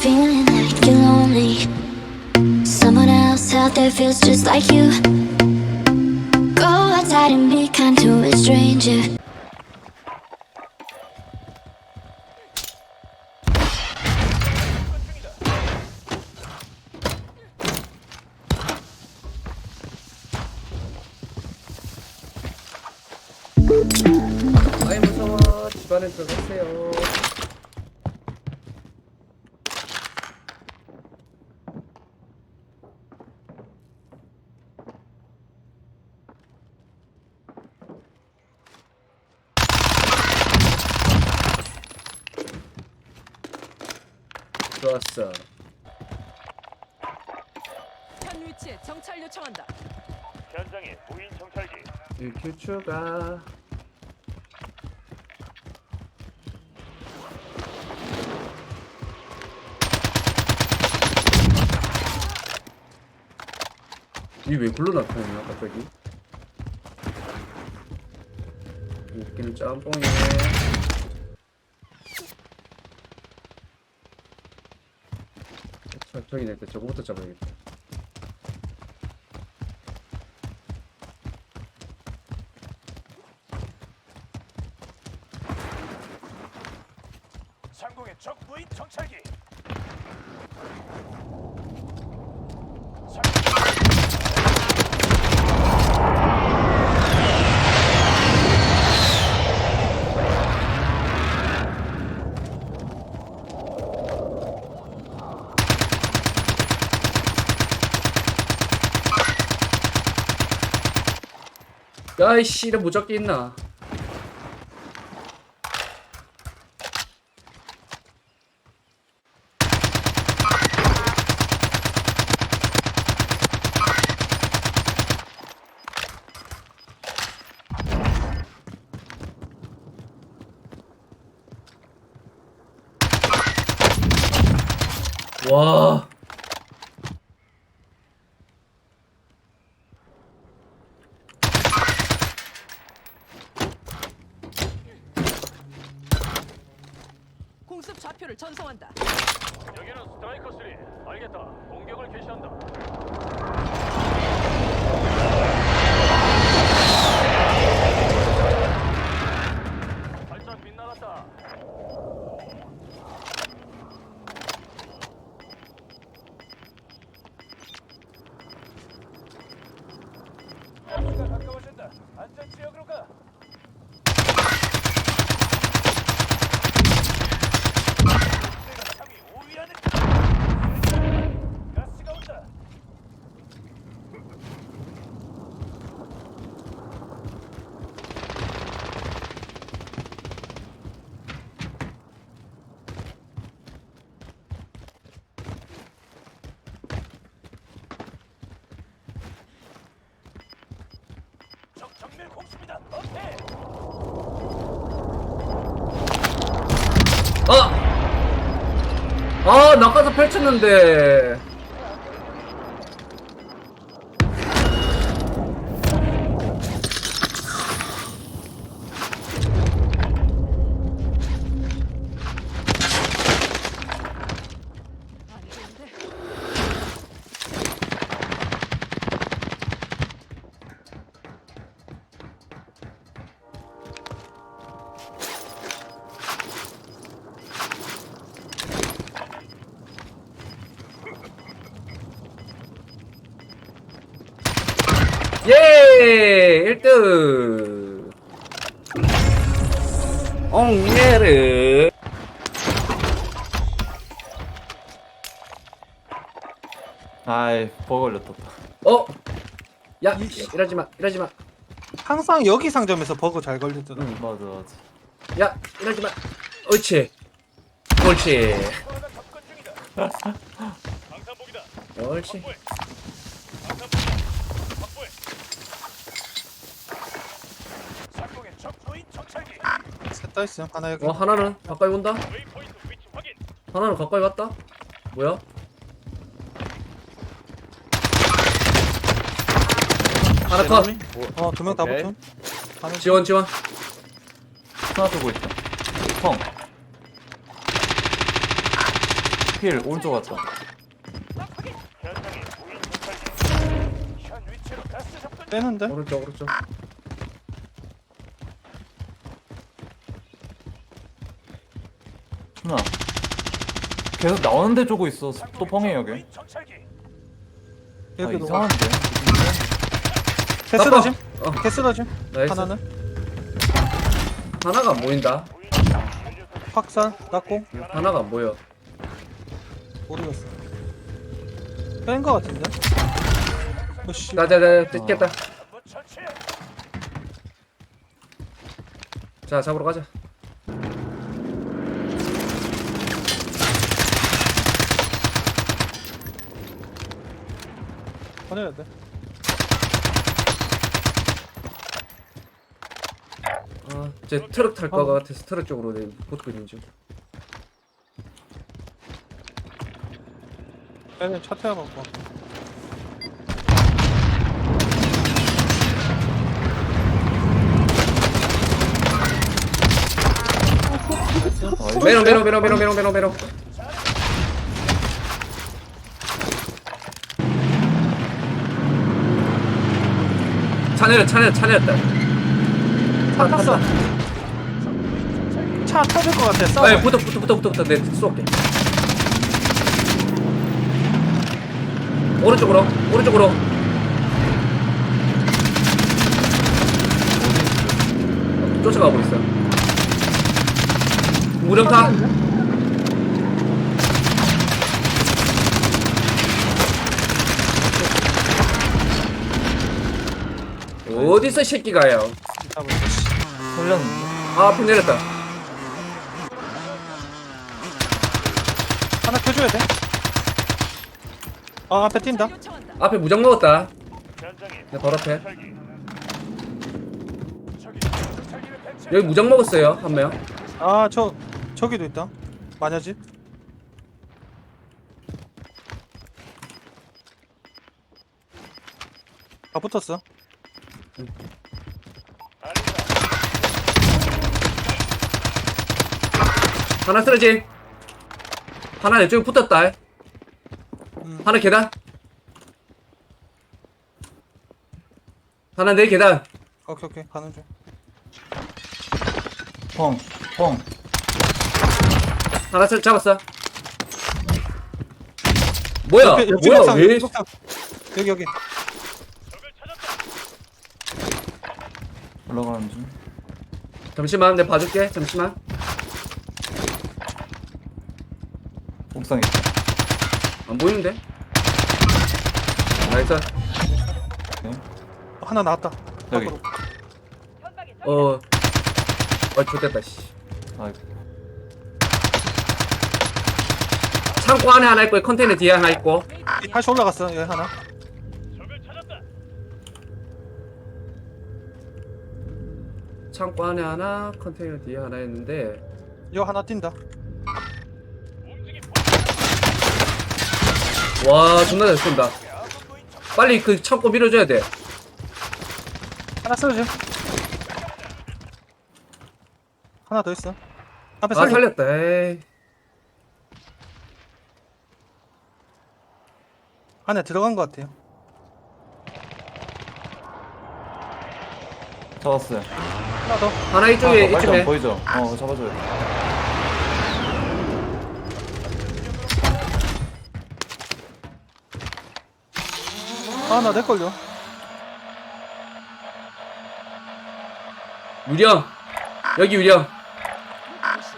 feeling like you're lonely. Someone else out there feels just like you. Go outside and be kind to a stranger. 아이 무서워 집안에 들어가세요 좋았어. 현 위치에 정찰 요청한다. 현장에 무인 정찰기. 1킬 추가. 이왜 굴러 나타나냐 갑자기? 웃기는 짬뽕이네 저, 저기 낼때 저거부터 잡아야겠다. 상공의 적 무인 정찰기 야이씨 이런 무적기 있나? 와 공습 좌표를 전송한다. 여기는 스트라이커 3 알겠다 공격을 개시한다 발전 빗나갔다 가스가 가까워진다 안전 지역으로 가 내가 3위 5위 안에 가스가 온다 적 정밀 공습이다 어패 아! 아, 나가서 펼쳤는데. 예! 1등! 옹예르! 아이 버거 걸렸다 어? 야, 이러지 마, 이러지 마. 항상 여기 상점에서 버거 잘 걸리더라. 응 맞아 맞아 야, 이러지 마. 옳지. 옳지. 옳지. 확보해 방탄복이다 확보해 상공의 적 무인 정찰기 셋 다 있음. 하나 여기. 어, 하나는 가까이 온다? 하나는 가까이 왔다? 뭐야? 하나 컷! 어, 두 명 다 오케이. 붙음. 하나 지원, 지원. 하나 두고 있다 펑 필 오른쪽 왔다. 빼는데? 오른쪽 오른쪽 계속 나오는데 쪼고 있어 또 펑해 여기. 아. 이상한데 깜빡. 러짐? 어. 개스 러짐? 나이스 하나는? 하나가 안 보인다 확산? 닦고? 하나가 안 보여 모르겠어 뺀거 같은데? 어씨 나나나 뜯겠다 처치. 자 잡으러 가자 꺼내야 돼 아 제 트럭 탈 거 같아서 트럭 쪽으로 내 있는 중. 빼면 차 태워 갖고. 아, 메롱 메롱 메롱 메롱 메롱 메롱 메롱 내려 차 내려 차 내렸다. 차 탔어. 차 터질 것 같아. 싸워. 아 붙어 붙어 붙어 붙어 붙어. 내 쏠게. 오른쪽으로 오른쪽으로. 쫓아가고 있어. 무력타 어디서 새끼가요 살렸는데 아 앞에 내렸다 하나 켜줘야 돼. 아 앞에 뛴다. 요청한다. 앞에 무장 먹었다 내 바로 앞에. 여기 무장 먹었어요 한 명 아 저 저기도 있다. 마녀집. 다 붙었어. 하나 쓰러지. 하나 내 쪽에 붙었다. 음. 하나 계단. 하나 내 계단. 오케이 오케이. 가는 중. 펑 펑. 하나 cer- 잡았어. 뭐야? 옆에, 옆집 뭐야? 옥상, 왜 옥상. 여기 여기. 적을 찾았다. 올라가는 중 잠시만 내가 봐줄게 잠시만 옥상에 안 보이는데 나이스 하나 나왔다. 여기. 밖으로. 어 어, 좋됐다, 씨. 아이고 창고 안에 하나 있고, 컨테이너 뒤에 하나 있고. 다시 올라갔어. 여기 하나. 적을 찾았다. 창고 안에 하나, 컨테이너 뒤에 하나 있는데. 여기 하나 뛴다. 와, 존나 잘 쏜다. 빨리 그 창고 밀어줘야 돼. 하나 쓰러짐. 하나 더 있어. 앞에 아, 살려. 살렸다, 에이. 안에 들어간 것 같아요. 잡았어요 하나 더. 하나 이쪽에, 아, 발전 이쪽에. 보이죠? 어 잡아줘요 돼. 하나 내 걸려. 유령. 여기 유령.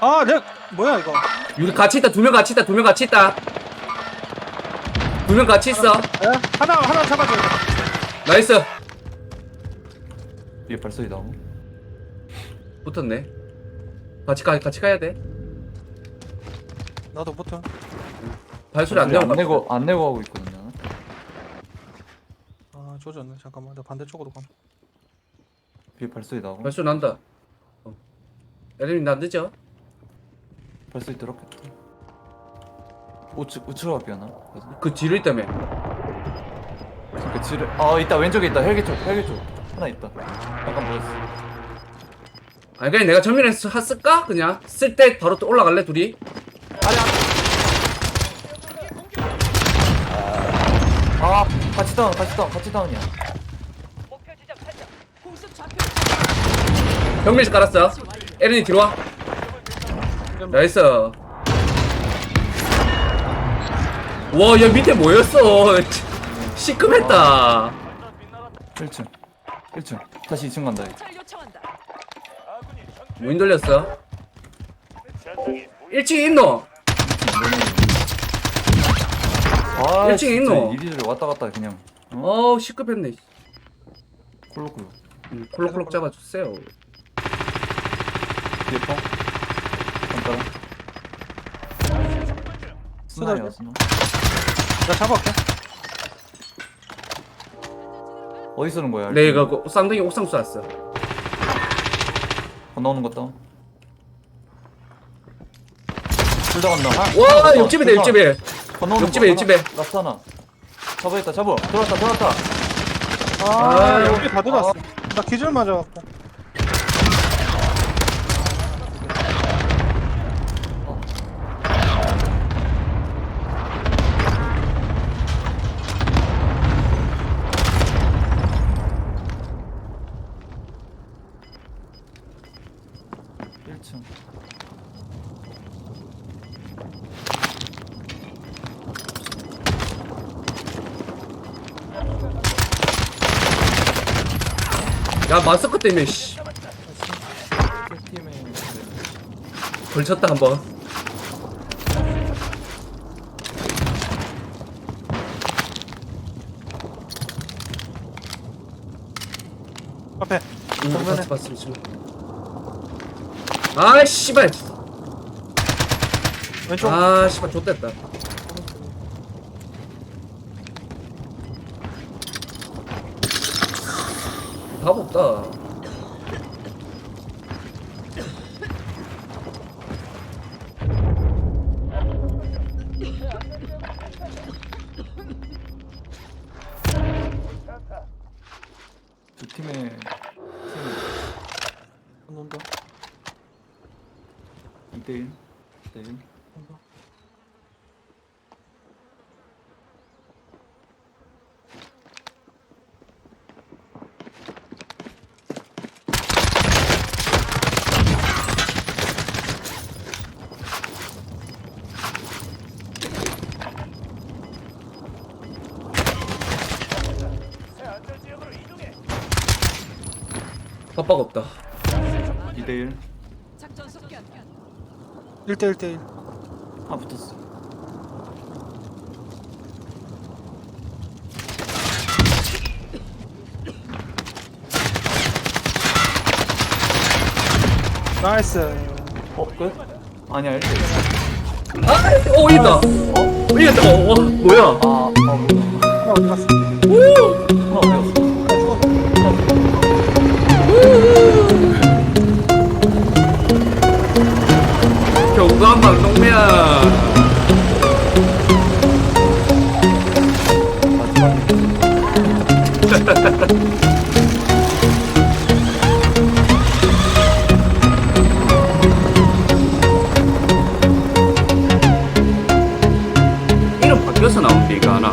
아, 내 뭐야 이거? 유령 같이 있다, 두 명 같이 있다, 두 명 같이 있다. 두 명 같이 있어. 에? 하나 하나 잡아줘야 돼. 나이스. 위에 발소리 나고 붙었네. 같이 가, 같이 가야 돼. 나도 붙어. 발소리 안안 내고. 가. 내고 안 내고 하고 있거든요 아 조졌네. 잠깐만, 나 반대쪽으로 가. 위에 발소리 나고 발소리 난다. 어. 에르님, 나 늦어? 발소리 들었겠다 우측 우측으로 갈게요 나 그래서 그 뒤로 있다며. 그 지를 아 있다 왼쪽에 있다 헬기 쪽 헬기 쪽 하나 있다. 잠깐 보였어. 아 그냥 내가 전면에 서- 쓸까? 그냥 쓸 때 바로 또 올라갈래 둘이? 아, 같이 다운, 같이 다운, 같이 다운이야. 목표 지점 깔았어 에른이 뒤로 와 나이스 와야 밑에 뭐였어 시큼했다 1층. 1층 다시 2층 간다. 무인 돌렸어. 전장이 1층에 있노? 아 1층에 진짜 있노? 이리저리 왔다 갔다 그냥. 어? 어우 시급했네. 콜로콜로 음, 콜록콜록 잡아주세요. 뒤에 뻥 잠깐 스나야 스나 나 잡아올게 어디 쓰는 거야 내가 그 쌍둥이 옥상 쏘았어. 건너오는 것 다운 둘다 건너 와 옆집이다 옆집에. 건너오는 옆집에, 거. 옆집에. 라스트 하나. 잡아있다 잡아. 들어왔다 들어왔다. 아, 아, 여기 다 들어왔어. 나 기절 맞아갖고 일층 야 마스크 때문에 씨. 걸쳤다 한번. 앞에. 음, 정면에. 봤어 봤어 지금. 아 씨발. 왼쪽. 아 씨발 좆됐다 답 없다. 두 팀의 팀. 건넌다 2대1 2대1 새 안전 지역으로 이동해. 협박 없다. 2대1 작전 속견. 1대 1대 1 아 붙었어. 나이스. 어 끝? 아니야 1대1 아, 오 이겼다. 어? 이겼다. 어, 와 뭐야? 아, 아 뭐야 하나 어디 갔어? 하나 어디 갔어? 방송면 이름 바뀌어서 나온 데가 하나